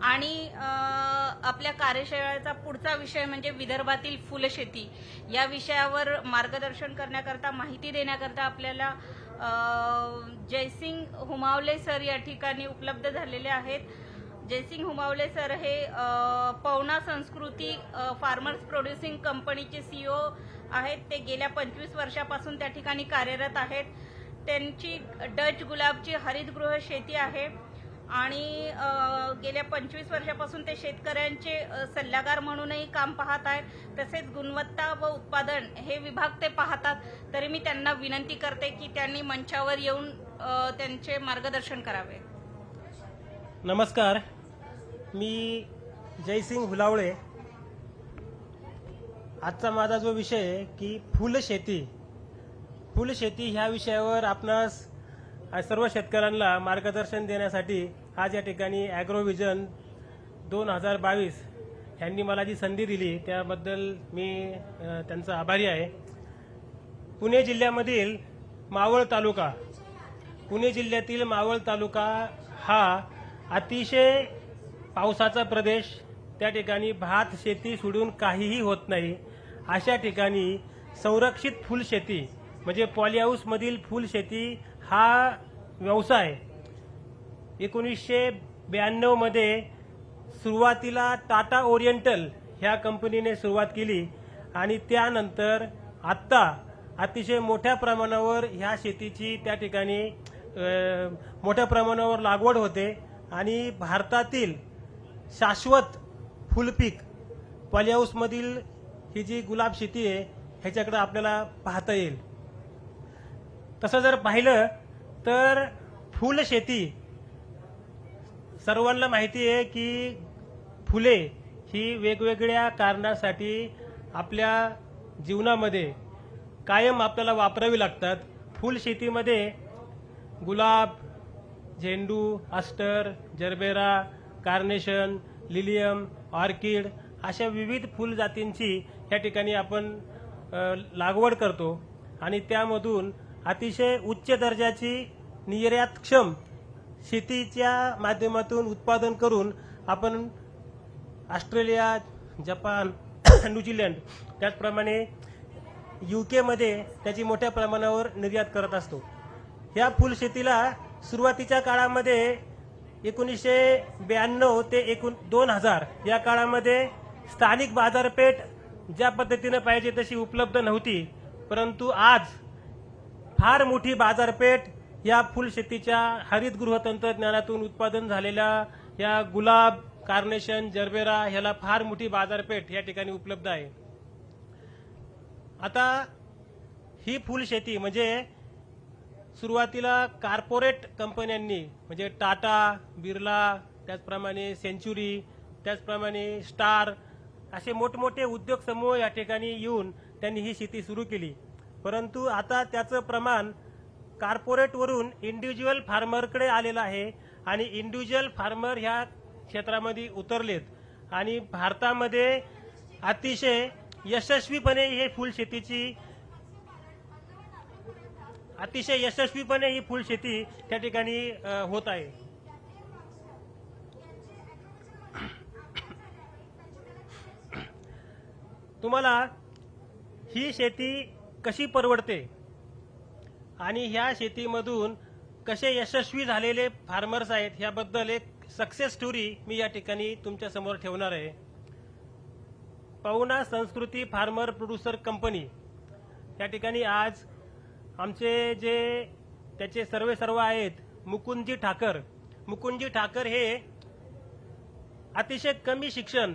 आणि आपल्या कार्यशाळेचा पुढचा विषय म्हणजे विदर्भातील फुलशेती. या विषयावर मार्गदर्शन करण्याकरता माहिती देण्याकरता आपल्याला जयसिंग हुमावले सर या ठिकाणी उपलब्ध झालेले आहेत. जयसिंग हुमावले सर हे पवना संस्कृती फार्मर्स प्रोड्युसिंग कंपनीचे सीईओ आहेत. ते गेल्या पंचवीस वर्षापासून त्या ठिकाणी कार्यरत आहेत. त्यांची डच गुलाबची हरितगृह शेती आहे. आणि गेल्या पंचवीस वर्षापासून ते शेतकऱ्यांचे सल्लागार म्हणूनही काम पाहत आहेत. तसेच गुणवत्ता व उत्पादन हे विभाग ते पाहतात. तरी मी त्यांना विनंती करते की त्यांनी मंचावर येऊन त्यांचे मार्गदर्शन करावे. नमस्कार. मी जयसिंग हुलावळे. आजचा माझा जो विषय आहे की फुलशेती फुलशेती ह्या विषयावर आपणास सर्व शेतकऱ्यांना मार्गदर्शन देण्यासाठी आज या ठिकाणी ॲग्रोविजन दोन हजार बावीस ह्यांनी मला जी संधी दिली त्याबद्दल मी त्यांचा आभारी आहे. पुणे जिल्ह्यामधील मावळ तालुका पुणे जिल्ह्यातील मावळ तालुका हा अतिशय पावसाचा प्रदेश. त्या ठिकाणी भात शेती सोडून काहीही होत नाही. अशा ठिकाणी संरक्षित फुलशेती म्हणजे पॉलीहाऊसमधील फुलशेती हा व्यवसाय एकोणीसशे ब्याण्णवमध्ये सुरुवातीला टाटा ओरिएंटल ह्या कंपनीने सुरुवात केली आणि त्यानंतर आत्ता अतिशय मोठ्या प्रमाणावर ह्या शेतीची त्या ठिकाणी मोठ्या प्रमाणावर लागवड होते आणि भारतातील शाश्वत फुलपीक पॉलीहाऊसमधील ही जी गुलाब शेती आहे ह्याच्याकडे आपल्याला पाहता येईल. तसं जर पाहिलं तर फुलशेती सर्वांना माहिती आहे की फुले ही वेगवेगळ्या कारणासाठी आपल्या जीवनामध्ये कायम आपल्याला वापरावी लागतात. फुलशेतीमध्ये गुलाब झेंडू aster gerbera carnation lilium orchid अशा विविध फुलजातींची या ठिकाणी आपण लागवड करतो. आणि त्यामधून अतिशय उच्च दर्जाची निर्यातक्षम शेतीच्या माध्यमातून उत्पादन करून आपण ऑस्ट्रेलिया जपान न्यूझीलंड त्याचप्रमाणे यू केमध्ये त्याची मोठ्या प्रमाणावर निर्यात करत असतो. ह्या फुलशेतीला सुरुवातीच्या काळामध्ये एकोणीसशे ब्याण्णव ते एकूण दोन हजार या काळामध्ये स्थानिक बाजारपेठ ज्या पद्धतीनं पाहिजे तशी उपलब्ध नव्हती परंतु आज फार मोठी बाजारपेठ या फुलशेतीच्या हरितगृह तंत्रज्ञानातून उत्पादन झालेल्या या गुलाब कार्नेशन जरबेरा ह्याला फार मोठी बाजारपेठ या ठिकाणी उपलब्ध आहे. आता ही फुलशेती म्हणजे सुरुवातीला कार्पोरेट कंपन्यांनी म्हणजे टाटा बिर्ला त्याचप्रमाणे सेंचुरी त्याचप्रमाणे स्टार असे मोठमोठे उद्योग समूह या ठिकाणी येऊन त्यांनी ही शेती सुरू केली. परंतु आता त्याचं प्रमाण कार्पोरेटवरून इंडिव्हिज्युअल फार्मरकडे आलेला आहे आणि इंडिव्हिज्युअल फार्मर ह्या क्षेत्रामध्ये उतरलेत. आणि भारतामध्ये अतिशय यशस्वीपणे हे फुलशेतीची अतिशय यशस्वीपणे ही फुलशेती त्या ठिकाणी होत आहे. तुम्हाला ही शेती कशी परवडते? आणि ह्या शेतीमधून कसे यशस्वी झालेले फार्मर्स आहेत ह्याबद्दल एक सक्सेस स्टोरी मी या ठिकाणी तुमच्यासमोर ठेवणार आहे. पवना संस्कृती फार्मर प्रोड्युसर कंपनी या ठिकाणी आज आमचे जे त्याचे सर्वे सर्व आहेत मुकुंदजी ठाकर. मुकुंदजी ठाकर हे अतिशय कमी शिक्षण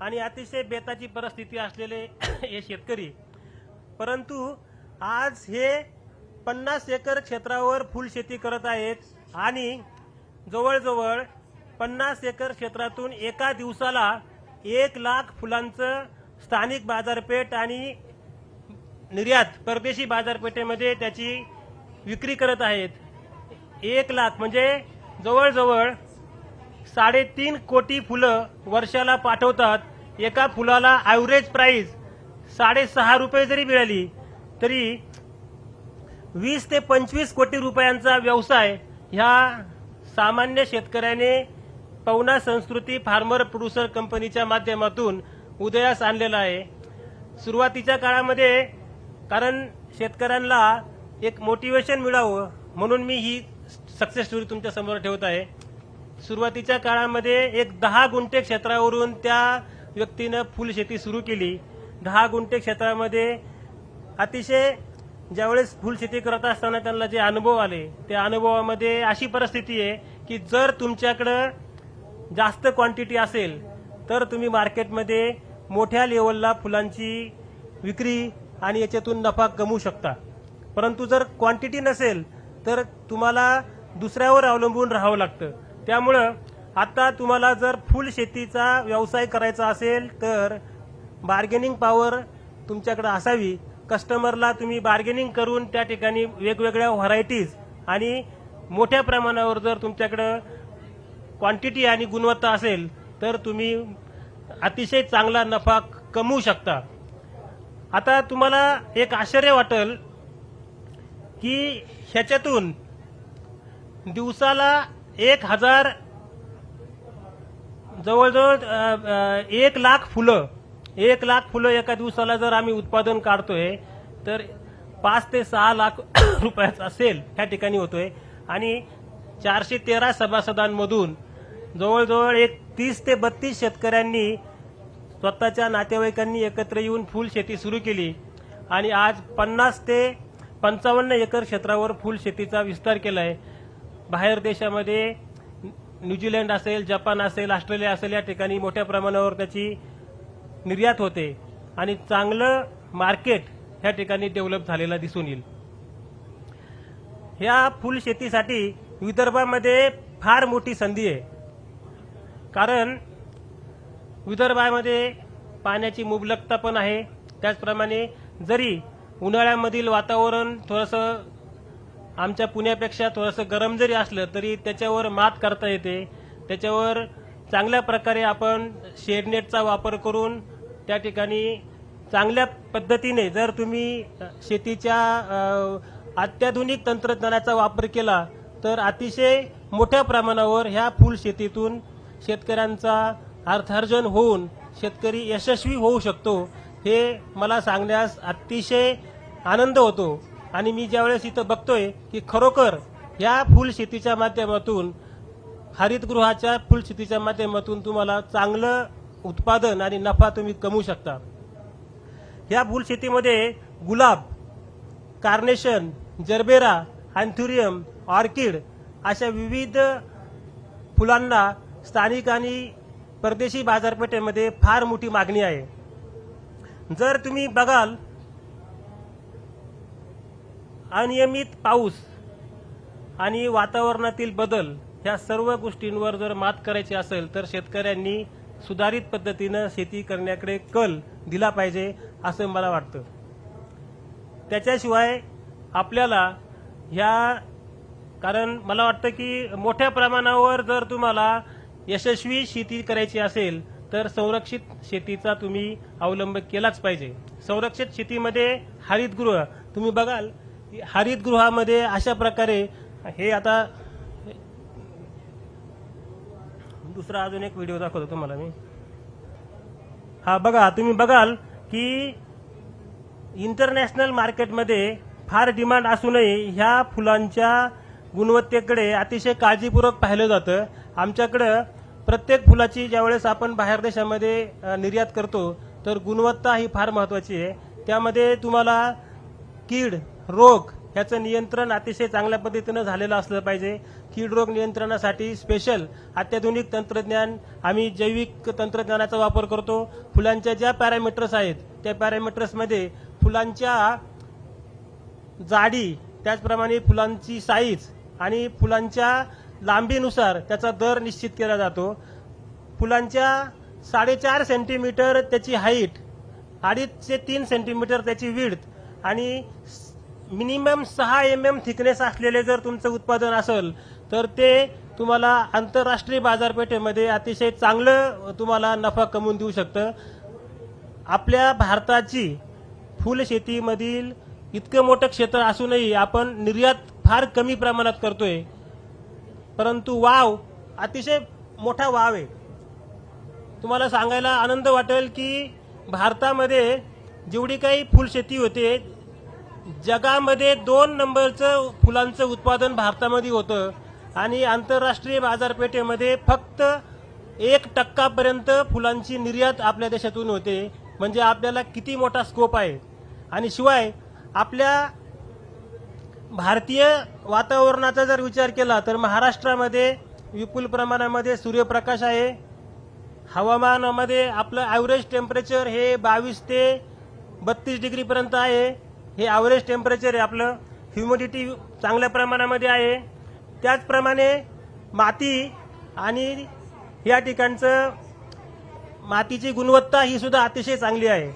आणि अतिशय बेताची परिस्थिती असलेले हे शेतकरी. परंतु आज हे पन्नास एकर क्षेत्रावर फुलशेती करत आहेत आणि जवळजवळ पन्नास एकर क्षेत्रातून एका दिवसाला एक लाख फुलांचं स्थानिक बाजारपेठ आणि निर्यात परदेशी बाजारपेठेमध्ये त्याची विक्री करत आहेत. एक लाख म्हणजे जवळजवळ साडेतीन कोटी फुलं वर्षाला पाठवतात. एका फुलाला ॲव्हरेज प्राईज साडेसहा रुपये जरी मिळाली तरी वीस ते पंचवीस कोटी रुपयांचा व्यवसाय ह्या सामान्य शेतकऱ्याने पवना संस्कृती फार्मर प्रोड्युसर कंपनीच्या माध्यमातून उदयास आणलेला आहे. सुरुवातीच्या काळामध्ये कारण शेतकऱ्यांना एक मोटिवेशन मिळावं म्हणून मी ही सक्सेस स्टोरी तुमच्यासमोर ठेवत आहे. सुरुवातीच्या काळामध्ये एक दहा गुंठे क्षेत्रावरून त्या व्यक्तीनं फुलशेती सुरू केली. दहा गुंठे क्षेत्रामध्ये अतिशय ज्यावेळेस फुलशेती करत असताना त्यांना जे अनुभव आले त्या अनुभवामध्ये अशी परिस्थिती आहे की जर तुमच्याकडं जास्त क्वांटिटी असेल तर तुम्ही मार्केटमध्ये मोठ्या लेवलला फुलांची विक्री आणि याच्यातून नफा कमवू शकता. परंतु जर क्वांटिटी नसेल तर तुम्हाला दुसऱ्यावर अवलंबून राहावं लागतं. त्यामुळं आता तुम्हाला जर फुल शेतीचा व्यवसाय करायचा असेल तर बार्गेनिंग पॉवर तुमच्याकडे असावी. कस्टमरला तुम्ही बार्गेनिंग करून त्या ठिकाणी वेगवेगळ्या व्हरायटीज आणि मोठ्या प्रमाणावर जर तुमच्याकडं क्वांटिटी आणि गुणवत्ता असेल तर तुम्ही अतिशय चांगला नफा कमवू शकता. आता तुम्हाला एक आश्चर्य वाटेल की ह्याच्यातून दिवसाला एक हजार जवळजवळ एक लाख फुलं एक लाख फुलं एका दिवसाला जर आम्ही उत्पादन काढतोय तर पाच ते सहा लाख रुपयाचा असेल ह्या ठिकाणी होतोय. आणि चारशे तेरा सभासदांमधून जवळजवळ एक तीस ते बत्तीस शेतकऱ्यांनी स्वतःच्या नातेवाईकांनी एकत्र येऊन फुल शेती सुरू केली. आणि आज पन्नास ते पंचावन्न एकर क्षेत्रावर फुल शेतीचा विस्तार केला आहे बाहेर देशामध्ये न्यूझीलंड असेल जपान असेल ऑस्ट्रेलिया असेल या ठिकाणी मोठ्या प्रमाणावर त्याची निर्यात होते आणि चांगलं मार्केट ह्या ठिकाणी डेव्हलप झालेलं दिसून येईल. ह्या फुल शेतीसाठी विदर्भामध्ये फार मोठी संधी आहे. कारण विदर्भामध्ये पाण्याची मुबलकता पण आहे. त्याचप्रमाणे जरी उन्हाळ्यामधील वातावरण थोडंसं आमच्या पुण्यापेक्षा थोडंसं गरम जरी असलं तरी त्याच्यावर मात करता येते. त्याच्यावर चांगल्या प्रकारे आपण शेडनेटचा वापर करून त्या ठिकाणी चांगल्या पद्धतीने जर तुम्ही शेतीच्या अत्याधुनिक तंत्रज्ञानाचा वापर केला तर अतिशय मोठ्या प्रमाणावर ह्या फुलशेतीतून शेतकऱ्यांचा अर्थार्जन होऊन शेतकरी यशस्वी होऊ शकतो हे मला सांगण्यास अतिशय आनंद होतो. आणि मी ज्यावेळेस इथं बघतोय की खरोखर या फुलशेतीच्या माध्यमातून हरितगृहाच्या फुलशेतीच्या माध्यमातून तुम्हाला चांगलं उत्पादन आणि नफा तुम्ही कमवू शकता. या फुल शेतीमध्ये गुलाब कार्नेशन जरबेरा अँथुरियम ऑर्किड अशा विविध फुलांना स्थानिक आणि परदेशी बाजारपेठेमध्ये फार मोठी मागणी आहे. जर तुम्ही बघाल अनियमित पाऊस आणि वातावरणातील बदल ह्या सर्व गोष्टींवर जर मात करायची असेल तर शेतकऱ्यांनी सुधारित पद्धतीनं शेती करण्याकडे कल दिला पाहिजे असं मला वाटतं. त्याच्याशिवाय आपल्याला ह्या कारण मला वाटतं की मोठ्या प्रमाणावर जर तुम्हाला यशस्वी शेती करायची असेल तर संरक्षित शेतीचा तुम्ही अवलंब केलाच पाहिजे. संरक्षित शेतीमध्ये हरितगृह तुम्ही बघाल हरितगृहामध्ये अशा प्रकारे हे आता दुसरा अजून एक व्हिडिओ दाखवतो तुम्हाला मी. हा बघा तुम्ही बघाल की इंटरनॅशनल मार्केटमध्ये फार डिमांड असूनही ह्या फुलांच्या गुणवत्तेकडे अतिशय काळजीपूर्वक पाहिलं जातं. आमच्याकडं प्रत्येक फुलाची ज्यावेळेस आपण बाहेर देशामध्ये निर्यात करतो तर गुणवत्ता ही फार महत्त्वाची आहे. त्यामध्ये तुम्हाला कीड रोग ह्याचं नियंत्रण अतिशय चांगल्या पद्धतीनं झालेलं असलं पाहिजे. कीड रोग नियंत्रणासाठी स्पेशल अत्याधुनिक तंत्रज्ञान आम्ही जैविक तंत्रज्ञानाचा वापर करतो. फुलांच्या ज्या पॅरामीटर्स आहेत त्या पॅरामीटर्समध्ये फुलांच्या जाडी त्याचप्रमाणे फुलांची साईज आणि फुलांच्या लांबीनुसार त्याचा दर निश्चित केला जातो. फुलांच्या साडेचार सेंटीमीटर त्याची हाईट अडीच ते तीन सेंटीमीटर त्याची विड्थ आणि मिनिमम सहा एम एम थिकनेस असलेले जर तुमचं उत्पादन असेल तर ते तुम्हाला आंतरराष्ट्रीय बाजारपेठेमध्ये अतिशय चांगलं तुम्हाला नफा कमवून देऊ शकतं. आपल्या भारताची फुलशेतीमधील इतकं मोठं क्षेत्र असूनही आपण निर्यात फार कमी प्रमाणात करतोय. परंतु वाव अतिशय मोठा वाव आहे. तुम्हाला सांगायला आनंद वाटेल की भारतामध्ये जेवढी काही फुलशेती होते जगामध्ये दोन नंबरचं फुलांचं उत्पादन भारतामध्ये होतं आणि आंतरराष्ट्रीय बाजारपेठेमध्ये फक्त एक टक्कापर्यंत फुलांची निर्यात आपल्या देशातून होते. म्हणजे आपल्याला किती मोठा स्कोप आहे. आणि शिवाय आपल्या भारतीय वातावरणाचा जर विचार केला तर महाराष्ट्रामध्ये विपुल प्रमाणामध्ये सूर्यप्रकाश आहे. हवामानामध्ये आपलं ॲव्हरेज टेम्परेचर हे बावीस ते बत्तीस डिग्रीपर्यंत आहे. हे ॲव्हरेज टेम्परेचर आहे आपलं. ह्युमिडिटी चांगल्या प्रमाणामध्ये आहे. त्याचप्रमाणे माती आणि या ठिकाणचं मातीची गुणवत्ता ही सुद्धा अतिशय चांगली आहे.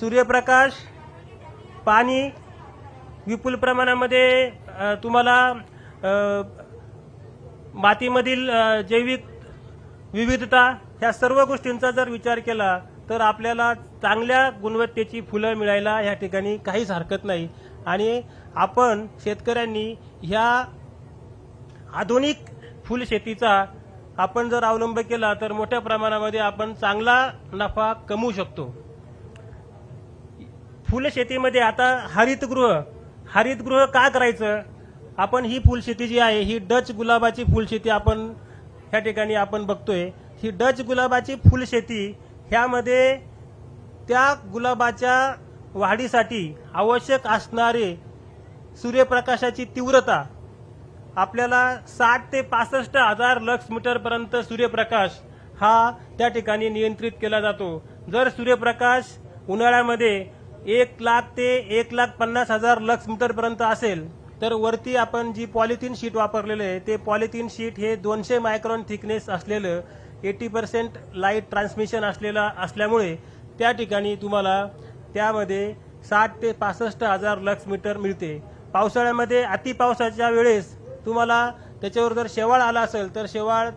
सूर्यप्रकाश पाणी विपुल प्रमाणामध्ये तुम्हाला मातीमधील जैविक विविधता ह्या सर्व गोष्टींचा जर विचार केला तर आपल्याला चांगल्या गुणवत्तेची फुलं मिळायला या ठिकाणी काहीच हरकत नाही. आणि आपण शेतकऱ्यांनी ह्या आधुनिक फुलशेतीचा आपण जर अवलंब केला तर मोठ्या प्रमाणामध्ये आपण चांगला नफा कमवू शकतो. फुलशेतीमध्ये आता हरितगृह हरितगृह का करायचं? आपण ही फुलशेती जी आहे ही डच गुलाबाची फुलशेती आपण ह्या ठिकाणी आपण बघतोय. ही डच गुलाबाची फुलशेती ह्यामध्ये त्या गुलाबाच्या वाढीसाठी आवश्यक असणारे सूर्यप्रकाशाची तीव्रता आपल्याला साठ ते पासष्ट हजार लक्स मीटरपर्यंत सूर्यप्रकाश हा त्या ठिकाणी नियंत्रित केला जातो. जर सूर्यप्रकाश उन्हाळ्यामध्ये एक लाख ते एक लाख पन्नास हजार लक्स मीटरपर्यंत असेल तर वरती आपण जी पॉलिथिन शीट वापरलेलं आहे ते पॉलिथिन शीट हे दोनशे मायक्रॉन थिकनेस असलेलं एटी पर्सेंट लाइट ट्रान्समिशन असलेला असल्यामुळे त्या ठिकाणी तुम्हाला त्यामध्ये साठ ते पासष्ट हजार लक्स मीटर मिळते. पावसाळ्यामध्ये अति पावसाच्या वेळेस तुम्हाला त्याच्यावर जर शेवाळ आला असेल तर शेवाळ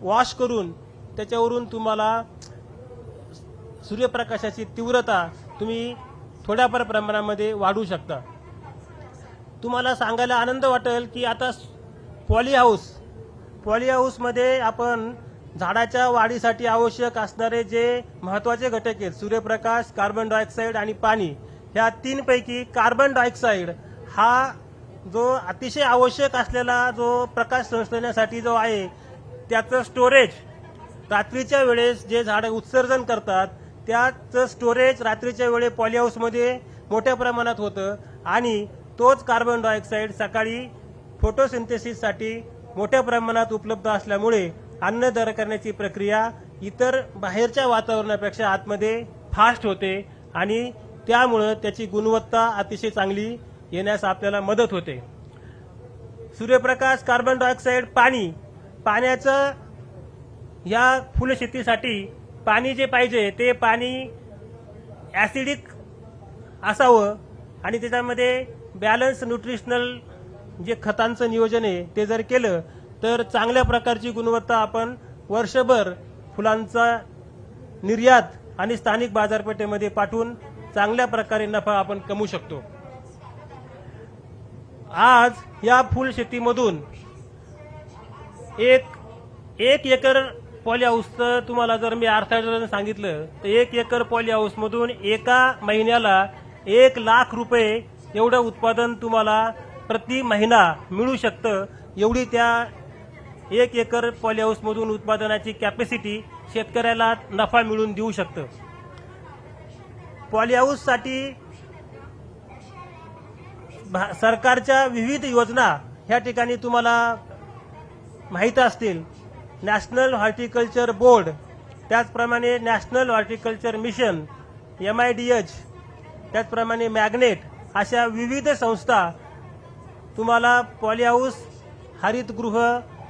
वॉश करून त्याच्यावरून तुम्हाला सूर्यप्रकाशाची तीव्रता तुम्ही थोड्याफार प्रमाणामध्ये वाढू शकता. तुम्हाला सांगायला आनंद वाटेल की आता पॉली हाऊस पॉली हाऊसमध्ये आपण झाडाच्या वाढीसाठी आवश्यक असणारे जे महत्त्वाचे घटक आहेत सूर्यप्रकाश कार्बन डायऑक्साईड आणि पाणी ह्या तीनपैकी कार्बन डायऑक्साईड हा जो अतिशय आवश्यक असलेला जो प्रकाश संश्लेषणासाठी जो आहे त्याचं स्टोरेज रात्रीच्या वेळेस जे झाडं उत्सर्जन करतात त्याचं स्टोरेज रात्रीच्या वेळे पॉलीहाऊसमध्ये मोठ्या प्रमाणात होतं आणि तोच कार्बन डायऑक्साईड सकाळी फोटोसिंथेसिससाठी मोठ्या प्रमाणात उपलब्ध असल्यामुळे अन्न दर करण्याची प्रक्रिया इतर बाहेरच्या वातावरणापेक्षा आतमध्ये फास्ट होते आणि त्यामुळं त्याची गुणवत्ता अतिशय चांगली येण्यास आपल्याला मदत होते. सूर्यप्रकाश कार्बन डायऑक्साईड पाणी. पाण्याचं या फुलशेतीसाठी पाणी जे पाहिजे ते पाणी ॲसिडिक असावं आणि त्याच्यामध्ये बॅलन्स न्यूट्रिशनल जे खतांचं नियोजन आहे ते जर केलं तर चांगल्या प्रकारची गुणवत्ता आपण वर्षभर फुलांचा निर्यात आणि स्थानिक बाजारपेठेमध्ये पाठवून चांगल्या प्रकारे नफा आपण कमवू शकतो. आज या फुलशेतीमधून एक एक एकर पॉली हाऊसचं तुम्हाला जर मी अर्थार्जन सांगितलं तर एक एकर पॉली हाऊसमधून एका महिन्याला एक लाख रुपये एवढं उत्पादन तुम्हाला प्रति महिना मिळू शकतं एवढी त्या एक एकर पॉली हाऊसमधून उत्पादनाची कॅपॅसिटी शेतकऱ्याला नफा मिळवून देऊ शकतं. पॉलीहाऊससाठी भा- सरकारच्या विविध योजना ह्या ठिकाणी तुम्हाला माहीत असतील. नॅशनल हॉर्टिकल्चर बोर्ड त्याचप्रमाणे national horticulture mission M I D H त्याचप्रमाणे मॅग्नेट अशा विविध संस्था तुम्हाला पॉलीहाऊस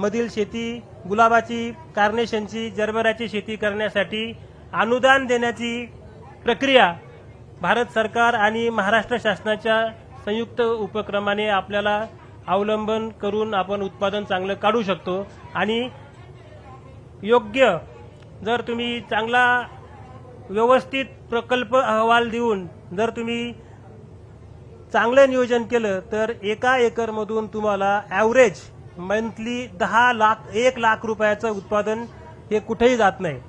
मधील शेती गुलाबाची कार्नेशनची जरबराची शेती करण्यासाठी अनुदान देण्याची प्रक्रिया भारत सरकार आणि महाराष्ट्र शासनाच्या संयुक्त उपक्रमाने आपल्याला अवलंबन करून आपण उत्पादन चांगलं काढू शकतो. आणि योग्य जर तुम्ही चांगला व्यवस्थित प्रकल्प अहवाल देऊन जर तुम्ही चांगलं नियोजन केलं तर एका एकरमधून तुम्हाला ॲव्हरेज मंथली दहा लाख एक लाख रुपयाचं उत्पादन हे कुठेही जात नाही.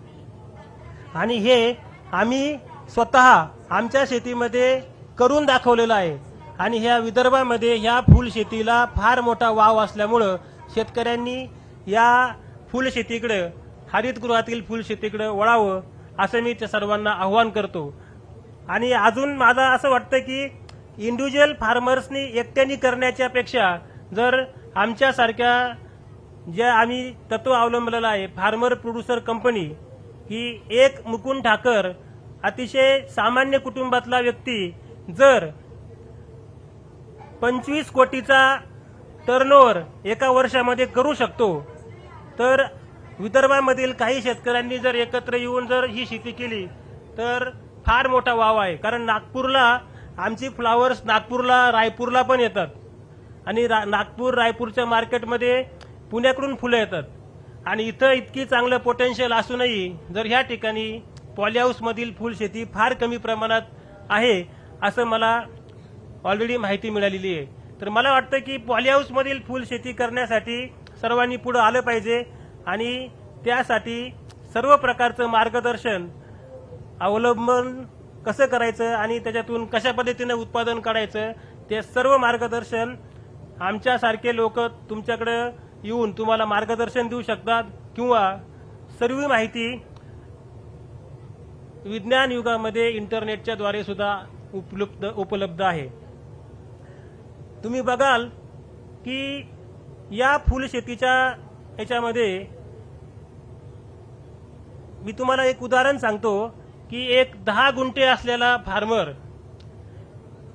आणि हे आम्ही स्वतः आमच्या शेतीमध्ये करून दाखवलेलं आहे. आणि ह्या विदर्भामध्ये ह्या फुलशेतीला फार मोठा वाव असल्यामुळं शेतकऱ्यांनी या फुलशेतीकडं हरितगृहातील फुलशेतीकडं वळावं असं मी त्या सर्वांना आव्हान करतो. आणि अजून मला असं वाटतं की इंडिव्हिज्युअल फार्मर्सनी एकट्याने करण्याच्या पेक्षा जर आमच्यासारख्या ज्या आम्ही तत्व अवलंबलेलं आहे फार्मर प्रोड्युसर कंपनी ही एक मुकुंद ठाकर अतिशय सामान्य कुटुंबातला व्यक्ती जर पंचवीस कोटीचा टर्नओव्हर एका वर्षामध्ये करू शकतो तर विदर्भामधील काही शेतकऱ्यांनी जर एकत्र येऊन जर ही शेती केली तर फार मोठा वाव आहे. कारण नागपूरला आमची फ्लावर्स नागपूरला रायपूरला पण येतात. आणि रा नागपूर रायपूरच्या मार्केटमध्ये पुण्याकडून फुलं येतात. आणि इथं इतकी चांगलं पोटेन्शियल असूनही जर ह्या ठिकाणी पॉलीहाऊसमधील फुलशेती फार कमी प्रमाणात आहे असं मला ऑलरेडी माहिती मिळालेली आहे. तर मला वाटतं की पॉलीहाऊसमधील फुलशेती करण्यासाठी सर्वांनी पुढं आलं पाहिजे आणि त्यासाठी सर्व प्रकारचं मार्गदर्शन अवलंबन कसं करायचं आणि त्याच्यातून कशा पद्धतीनं उत्पादन काढायचं ते सर्व मार्गदर्शन आमच्यासारखे लोक तुमच्याकडे येऊन तुम्हाला मार्गदर्शन देऊ शकतात किंवा सर्व माहिती विज्ञान युगामध्ये इंटरनेटच्या द्वारे सुद्धा उपलब्ध उपलब्ध आहे. तुम्ही बघाल की या फुलशेतीच्या याच्यामध्ये मी तुम्हाला एक उदाहरण सांगतो की एक दहा गुंठे असलेला फार्मर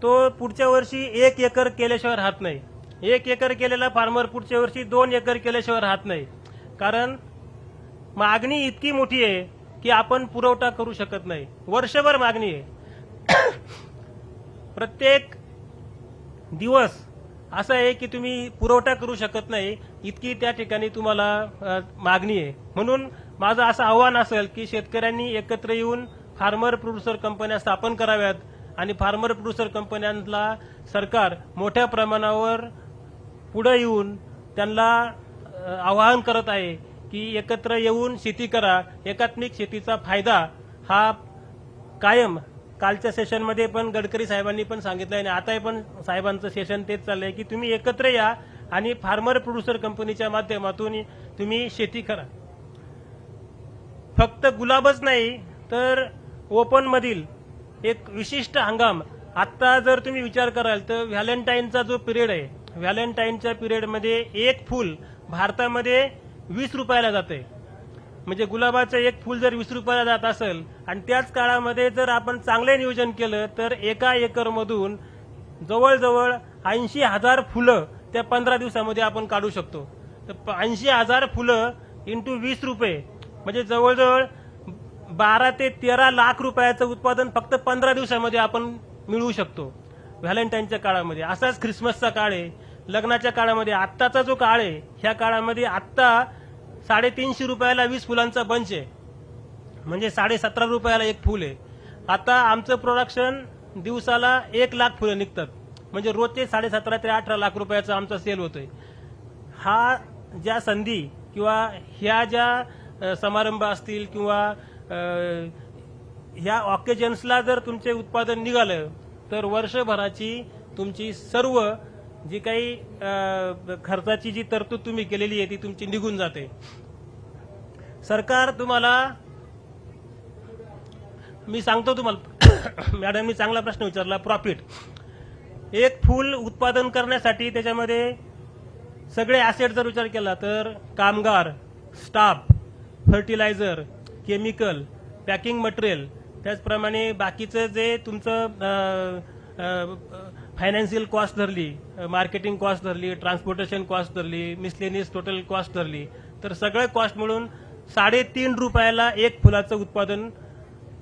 तो पुढच्या वर्षी एक एकर केल्याशिवाय राहत नाही. एक एकर केलेला फार्मर पुढच्या वर्षी दोन एकर केल्याशिवाय राहत नाही. कारण मागणी इतकी मोठी आहे की आपण पुरवठा करू शकत नाही. वर्षभर मागणी आहे. प्रत्येक दिवस असं आहे की तुम्ही पुरवठा करू शकत नाही. इतकी त्या ठिकाणी तुम्हाला मागणी आहे. म्हणून माझं असं आव्हान असेल की शेतकऱ्यांनी एकत्र येऊन फार्मर प्रोड्युसर कंपन्या स्थापन कराव्यात आणि फार्मर प्रोड्युसर कंपन्यांना सरकार मोठ्या प्रमाणावर पुढे येऊन त्यांना आवाहन करत आहे की एकत्र येऊन शेती करा. एकात्मिक शेतीचा फायदा हा कायम कालच्या सेशनमध्ये पण गडकरी साहेबांनी पण सांगितलं आणि आता पण साहेबांचं सेशन तेच चाललंय की तुम्ही एकत्र या आणि फार्मर प्रोड्युसर कंपनीच्या माध्यमातून तुम्ही शेती करा. फक्त गुलाबच नाही तर ओपनमधील एक विशिष्ट हंगाम. आत्ता जर तुम्ही विचार कराल तर व्हॅलेंटाईनचा जो पिरियड आहे व्हॅलेंटाईनच्या पिरियडमध्ये एक फूल भारतामध्ये वीस रुपयाला जाते. म्हणजे गुलाबाचं एक फूल जर वीस रुपयाला जात असेल आणि त्याच काळामध्ये जर आपण चांगले नियोजन केलं तर एका एकरमधून जवळजवळ ऐंशी हजार फुलं त्या पंधरा दिवसामध्ये आपण काढू शकतो. तर ऐंशी हजार फुलं इंटू वीस रुपये म्हणजे जवळजवळ बारा ते तेरा लाख रुपयाचं उत्पादन फक्त पंधरा दिवसामध्ये आपण मिळवू शकतो. व्हॅलेंटाईनच्या काळामध्ये. असाच ख्रिसमसचा काळ आहे. लग्नाच्या काळामध्ये आत्ताचा जो काळ आहे ह्या काळामध्ये आत्ता साडेतीनशे रुपयाला वीस फुलांचा बंच आहे. म्हणजे साडे सतरा रुपयाला एक फुल आहे. आता आमचं प्रोडक्शन दिवसाला एक लाख फुलं निघतात. म्हणजे रोजचे साडे सतरा ते अठरा लाख रुपयाचा आमचा सेल होतोय. हा ज्या संधी किंवा ह्या ज्या समारंभ असतील किंवा ह्या ऑकेजन्सला जर तुमचे उत्पादन निघालं तर वर्षभराची तुमची सर्व जी काही खर्चाची जी तरतूद तुम्ही केलेली आहे ती तुमची निघून जाते. सरकार तुम्हाला मी सांगतो तुम्हाला मॅडम मी चांगला प्रश्न विचारला प्रॉफिट एक फूल उत्पादन करण्यासाठी त्याच्यामध्ये सगळे ॲसेट जर विचार केला तर कामगार staff fertiliser chemical packing material त्याचप्रमाणे बाकीचं जे तुमचं फायनान्शियल कॉस्ट धरली मार्केटिंग कॉस्ट धरली ट्रान्सपोर्टेशन कॉस्ट धरली मिसलेनियस टोटल कॉस्ट धरली तर सगळं कॉस्ट मिळून साडेतीन रुपयाला एक फुलाचं उत्पादन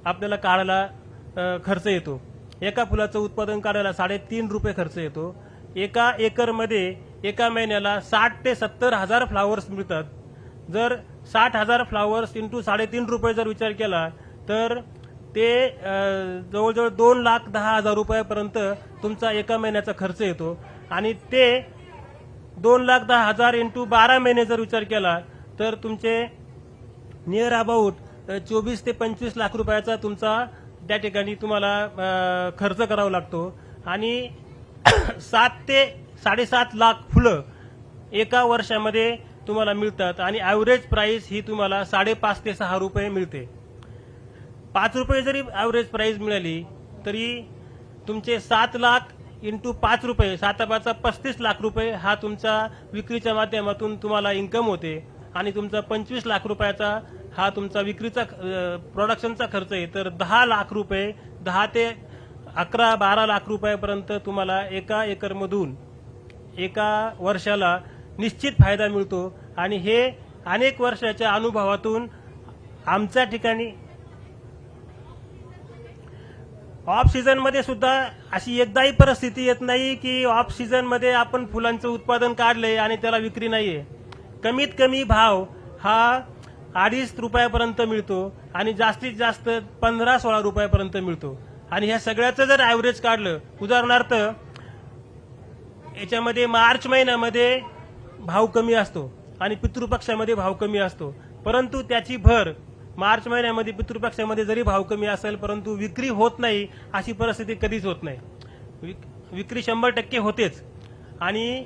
आपल्याला काढायला खर्च येतो. एका फुलाचं उत्पादन काढायला साडेतीन रुपये खर्च येतो. एका एकरमध्ये एका महिन्याला साठ ते सत्तर हजार फ्लावर्स मिळतात. जर साठ हजार फ्लावर्स इंटू साडेतीन रुपये जर विचार केला तर ते जवळजवळ दोन लाख दहा हजार रुपयापर्यंत तुमचा एका महिन्याचा खर्च येतो. आणि ते दोन लाख दहा हजार इंटू बारा महिने जर विचार केला तर तुमचे नियर अबाउट चोवीस ते पंचवीस लाख रुपयाचा तुमचा त्या ठिकाणी तुम्हाला खर्च करावा लागतो. आणि सात ते साडेसात लाख फुलं एका वर्षामध्ये तुम्हाला मिळतात. आणि ॲव्हरेज प्राईस ही तुम्हाला साडेपाच ते सहा रुपये मिळते. पाच रुपये जरी ॲव्हरेज प्राईज मिळाली तरी तुमचे सात लाख इंटू पाच रुपये सातापाचा पस्तीस लाख रुपये हा तुमचा विक्रीच्या माध्यमातून तुम्हाला इन्कम होते. आणि तुमचा पंचवीस लाख रुपयाचा हा तुमचा विक्रीचा प्रोडक्शनचा खर्च आहे. तर दहा लाख रुपये दहा ते अकरा बारा लाख रुपयापर्यंत तुम्हाला एका एकरमधून एका वर्षाला निश्चित फायदा मिळतो. आणि हे अनेक वर्षाच्या अनुभवातून आमच्या ठिकाणी ऑफ सीझनमध्ये सुद्धा अशी एकदाही परिस्थिती येत नाही की ऑफ सीझनमध्ये आपण फुलांचं उत्पादन काढले आणि त्याला विक्री नाही आहे कमीत कमी भाव हा अडीच रुपयापर्यंत मिळतो आणि जास्तीत जास्त पंधरा सोळा रुपयापर्यंत मिळतो. आणि ह्या सगळ्याचं जर ॲव्हरेज काढलं उदाहरणार्थ याच्यामध्ये मार्च महिन्यामध्ये भाव कमी असतो आणि पितृपक्षामध्ये भाव कमी असतो. परंतु त्याची भर मार्च महिन्यामध्ये पितृपक्षामध्ये जरी भाव कमी असेल परंतु विक्री होत नाही अशी परिस्थिती कधीच होत नाही. विक- विक्री शंभर टक्के होतेच. आणि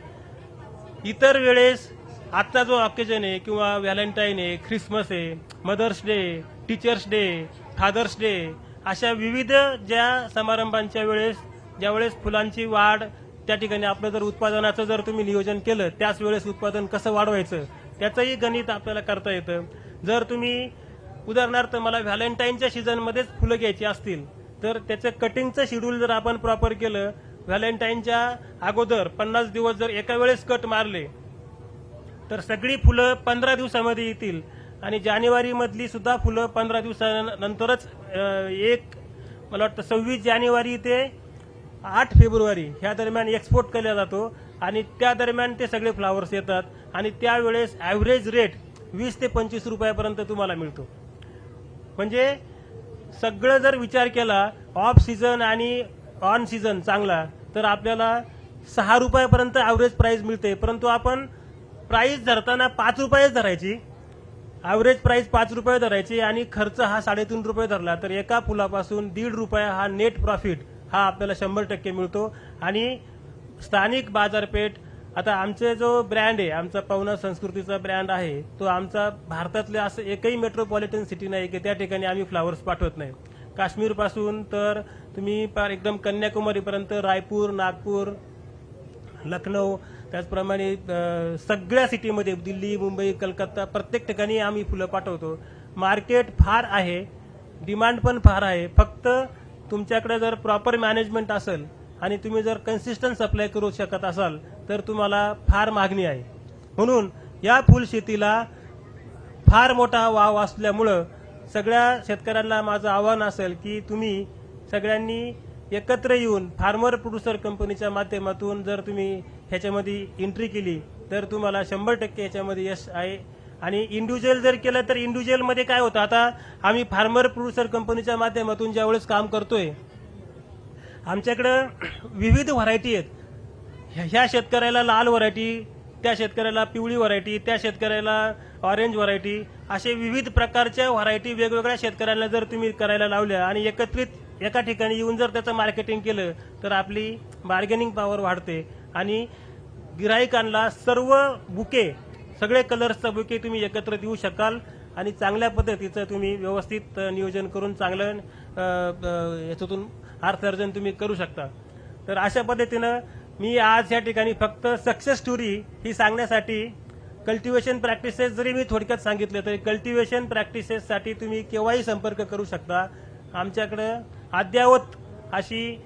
इतर वेळेस आजचा जो ऑकेजन आहे किंवा व्हॅलेंटाईन आहे ख्रिसमस आहे mother's day teacher's day father's day अशा विविध ज्या समारंभांच्या वेळेस ज्यावेळेस फुलांची वाढ त्या ठिकाणी आपलं जर उत्पादनाचं जर तुम्ही नियोजन केलं त्याच वेळेस उत्पादन कसं वाढवायचं त्याचंही गणित आपल्याला करता येतं. जर तुम्ही उदाहरणार्थ मला व्हॅलेंटाईनच्या सीझनमध्येच फुलं घ्यायची असतील तर त्याचं कटिंगचं शेड्यूल जर आपण प्रॉपर केलं व्हॅलेंटाईनच्या अगोदर पन्नास दिवस जर एका वेळेस कट मारले तर सगळी फुलं पंधरा दिवसामध्ये येतील. आणि जानेवारीमधली सुद्धा फुलं पंधरा दिवसानंतरच एक मला वाटतं सव्वीस जानेवारी ते आठ फेब्रुवारी ह्या दरम्यान एक्सपोर्ट केला जातो. आणि त्या दरम्यान ते सगळे फ्लावर्स येतात. आणि त्यावेळेस ॲव्हरेज रेट वीस ते पंचवीस रुपयापर्यंत तुम्हाला मिळतो. म्हणजे सगळं जर विचार केला ऑफ सीझन आणि ऑन सीझन चांगला तर आपल्याला सहा रुपयापर्यंत ॲव्हरेज प्राईस मिळते. परंतु आपण प्राईस धरताना पाच रुपयेच धरायची. ॲव्हरेज प्राईस पाच रुपये धरायची आणि खर्च हा साडेतीन रुपये धरला तर एका पुलापासून दीड रुपया हा नेट प्रॉफिट हा आपल्याला शंभर टक्के मिळतो. आणि स्थानिक बाजारपेठ आता आमचे जो ब्रँड आहे आमचा पवना संस्कृतीचा ब्रँड आहे तो आमचा भारतातले असं एकही मेट्रोपॉलिटन सिटी नाही की त्या ठिकाणी आम्ही फ्लावर्स पाठवत नाही. काश्मीरपासून तर तुम्ही एकदम कन्याकुमारीपर्यंत रायपूर नागपूर लखनौ त्याचप्रमाणे सगळ्या सिटीमध्ये दिल्ली मुंबई कलकत्ता प्रत्येक ठिकाणी आम्ही फुलं पाठवतो. मार्केट फार आहे डिमांड पण फार आहे. फक्त तुमच्याकडे जर प्रॉपर मॅनेजमेंट असेल आणि तुम्ही जर कन्सिस्टंट सप्लाय करू शकत असाल तर तुम्हाला फार मागणी आहे. म्हणून या फुलशेतीला फार मोठा वाव असल्यामुळं सगळ्या शेतकऱ्यांना माझं आव्हान असेल की तुम्ही सगळ्यांनी एकत्र येऊन फार्मर प्रोड्युसर कंपनीच्या माध्यमातून जर तुम्ही ह्याच्यामध्ये एंट्री केली तर तुम्हाला शंभर टक्के ह्याच्यामध्ये यश आहे. आणि इंडिव्हिज्युअल जर केलं तर इंडिव्हिज्युअलमध्ये काय होतं? आता आम्ही फार्मर प्रोड्युसर कंपनीच्या माध्यमातून ज्यावेळेस काम करतोय आमच्याकडं विविध व्हरायटी आहेत. ह्या- ह्या शेतकऱ्याला लाल व्हरायटी त्या शेतकऱ्याला पिवळी व्हरायटी त्या शेतकऱ्याला ऑरेंज व्हरायटी असे विविध प्रकारच्या व्हरायटी वेगवेगळ्या शेतकऱ्यांना जर तुम्ही करायला लावल्या आणि एकत्रित एका ठिकाणी येऊन जर त्याचं मार्केटिंग केलं तर आपली बार्गेनिंग पॉवर वाढते. आणि गिराईकांना सर्व बुके सगळे कलर्सचा बुके तुम्ही एकत्र देऊ शकाल आणि चांगल्या पद्धतीचं तुम्ही व्यवस्थित नियोजन करून चांगलं याच्यातून अर्थार्जन तुम्ही करू शकता. तर अशा पद्धतीनं मी आज या ठिकाणी फक्त सक्सेस स्टोरी ही सांगण्यासाठी कल्टिवेशन प्रॅक्टिसेस जरी मी थोडक्यात सांगितलं तरी कल्टिवेशन प्रॅक्टिसेससाठी तुम्ही केव्हाही संपर्क करू शकता. आमच्याकडं अद्ययावत अशी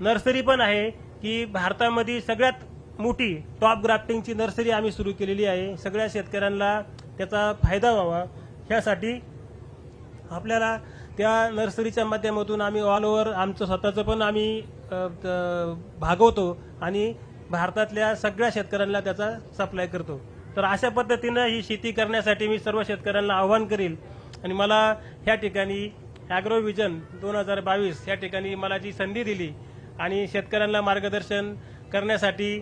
नर्सरी पण आहे की भारतामध्ये सगळ्यात मोठी टॉप ग्राफ्टिंगची नर्सरी आम्ही सुरू केलेली आहे. सगळ्या शेतकऱ्यांना त्याचा फायदा व्हावा. ह्यासाठी आपल्याला त्या नर्सरीच्या माध्यमातून आम्ही ऑल ओव्हर आमचं स्वतःचं पण आम्ही भागवतो आणि भारतातल्या सगळ्या शेतकऱ्यांना त्याचा सप्लाय करतो. तर अशा पद्धतीनं ही शेती करण्यासाठी मी सर्व शेतकऱ्यांना आव्हान करील. आणि मला ह्या ठिकाणी ॲग्रोविजन दोन हजार बावीस या ठिकाणी मला जी संधी दिली आणि शेतकऱ्यांना मार्गदर्शन करण्यासाठी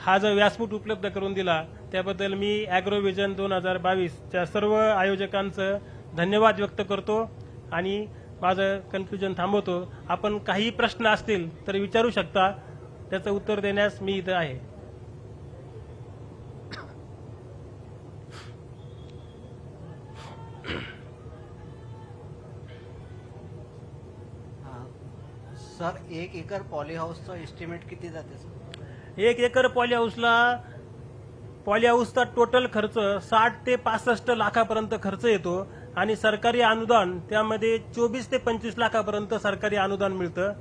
हा जो व्यासपीठ उपलब्ध करून दिला त्याबद्दल मी ॲग्रोविजन दोन हजार बावीसच्या सर्व आयोजकांचं धन्यवाद व्यक्त करतो. आणि माझं कन्फ्युजन थांबवतो. आपण काही प्रश्न असतील तर विचारू शकता. त्याचं उत्तर देण्यास मी इथं आहे. सर एक एकर पॉली हाऊसचं एस्टिमेट किती जाते सर? एक एकर पॉली हाऊसला पॉली हाऊसचा टोटल खर्च साठ ते पासष्ट लाखापर्यंत खर्च येतो. आणि सरकारी अनुदान त्यामध्ये चोवीस ते पंचवीस लाखापर्यंत सरकारी अनुदान मिळतं.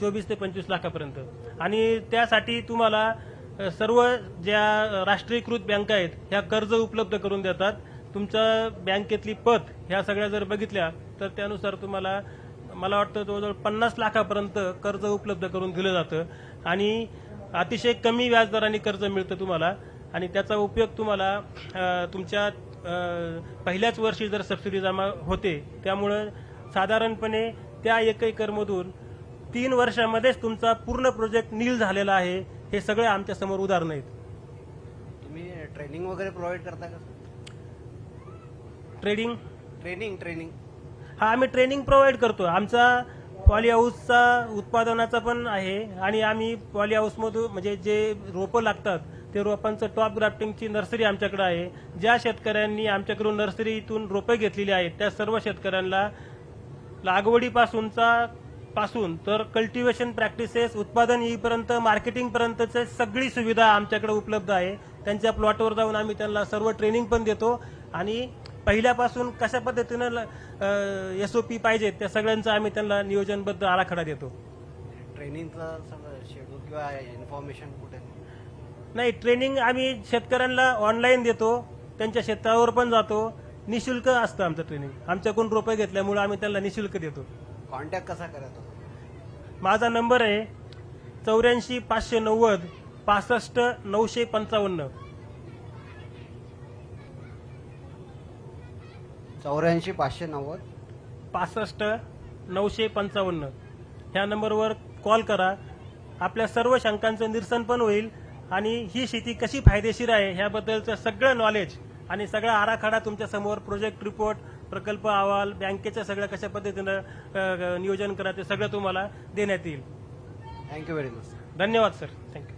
चोवीस ते पंचवीस लाखापर्यंत. आणि त्यासाठी तुम्हाला सर्व ज्या राष्ट्रीयकृत बँका आहेत ह्या कर्ज उपलब्ध करून देतात. तुमच्या बँकेतली पत ह्या सगळ्या जर बघितल्या तर त्यानुसार तुम्हाला मला वाटतं जवळजवळ पन्नास लाखापर्यंत कर्ज उपलब्ध करून दिलं जातं. आणि अतिशय कमी व्याजदराने कर्ज मिळतं तुम्हाला. आणि त्याचा उपयोग तुम्हाला तुमच्या पहिल्याच वर्षी जर सबसिडी जमा होते त्यामुळं साधारणपणे त्या एक एकरमधून तीन वर्षामध्येच तुमचा पूर्ण प्रोजेक्ट नील झालेला आहे हे सगळे आमच्यासमोर उदाहरणं आहेत. तुम्ही ट्रेनिंग वगैरे प्रोव्हाइड करता का? ट्रेडिंग ट्रेनिंग ट्रेनिंग हा आम्ही ट्रेनिंग प्रोव्हाइड करतो. आमचा पॉली हाऊसचा उत्पादनाचा पण आहे आणि आम्ही पॉली हाऊसमधून म्हणजे जे रोपं लागतात ते रोपांचं टॉप ग्राफ्टिंगची नर्सरी आमच्याकडे आहे. ज्या शेतकऱ्यांनी आमच्याकडून नर्सरीतून रोपे घेतलेली आहेत त्या सर्व शेतकऱ्यांना लागवडीपासूनचा पासून तर कल्टिवेशन प्रॅक्टिसेस उत्पादन येईपर्यंत मार्केटिंगपर्यंतचे सगळी सुविधा आमच्याकडे उपलब्ध आहे. त्यांच्या प्लॉटवर जाऊन आम्ही त्यांना सर्व ट्रेनिंग पण देतो. आणि पहिल्यापासून कशा पद्धतीनं एस ओ पी पाहिजेत त्या सगळ्यांचं आम्ही त्यांना नियोजनबद्ध आराखडा देतो. ट्रेनिंगचा शेड्यूल किंवा इन्फॉर्मेशन कुठे? नाही ट्रेनिंग आम्ही शेतकऱ्यांना ऑनलाईन देतो त्यांच्या शेतावर पण जातो. निशुल्क असतं आमचं ट्रेनिंग आमच्याकडून रुपये घेतल्यामुळे आम्ही त्यांना निशुल्क देतो. कॉन्टॅक्ट कसा करायचा? माझा नंबर आहे चौऱ्याऐंशी पाचशे नव्वद पासष्ट नऊशे पंचावन्न. चौऱ्याऐंशी पाचशे नव्वद? पासष्ट नऊशे पंचावन्न. ह्या नंबरवर कॉल करा. आपल्या सर्व शंकांचं निरसन पण होईल. आणि ही शेती कशी फायदेशीर आहे ह्याबद्दलचं सगळं नॉलेज आणि सगळा आराखडा तुमच्यासमोर प्रोजेक्ट रिपोर्ट प्रकल्प अहवाल बँकेच्या सगळ्या कशा पद्धतीनं नियोजन करायचं सगळं तुम्हाला देण्यात येईल. थँक्यू व्हेरी मच धन्यवाद सर थँक्यू